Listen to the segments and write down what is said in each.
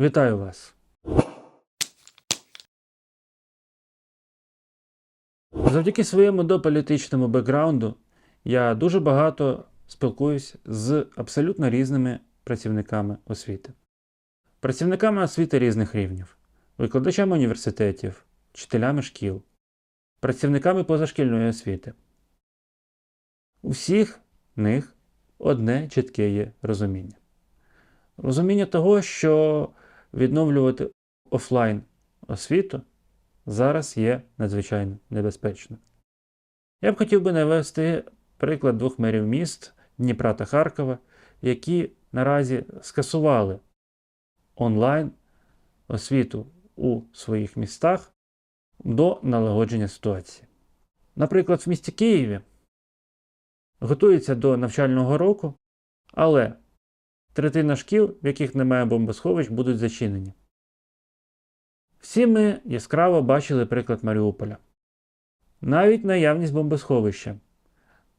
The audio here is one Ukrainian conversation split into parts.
Вітаю вас! Завдяки своєму дополітичному бекграунду я дуже багато спілкуюсь з абсолютно різними працівниками освіти. Працівниками освіти різних рівнів, викладачами університетів, вчителями шкіл, працівниками позашкільної освіти. У всіх них одне чітке є розуміння. Розуміння того, що відновлювати офлайн освіту зараз є надзвичайно небезпечно. Я б хотів би навести приклад двох мерів міст Дніпра та Харкова, які наразі скасували онлайн освіту у своїх містах до налагодження ситуації. Наприклад, в місті Києві готується до навчального року, але третина шкіл, в яких немає бомбосховищ, будуть зачинені. Всі ми яскраво бачили приклад Маріуполя. Навіть наявність бомбосховища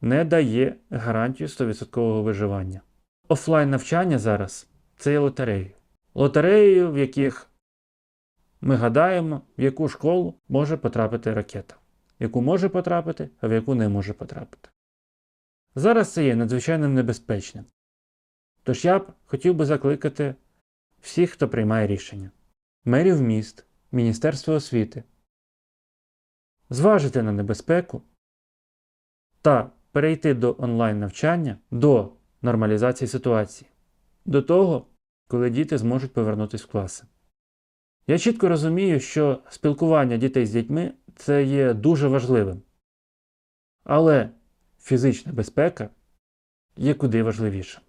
не дає гарантію 100% виживання. Офлайн навчання зараз це є лотереєю. Лотереєю, в яких ми гадаємо, в яку школу може потрапити ракета, в яку може потрапити, а в яку не може потрапити. Зараз це є надзвичайно небезпечним. Тож я б хотів би закликати всіх, хто приймає рішення, мерів міст, Міністерство освіти, зважити на небезпеку та перейти до онлайн навчання до нормалізації ситуації, до того, коли діти зможуть повернутися в класи. Я чітко розумію, що спілкування дітей з дітьми це є дуже важливим. Але фізична безпека є куди важливіша.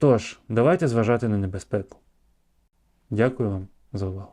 Тож, давайте зважати на небезпеку. Дякую вам за увагу.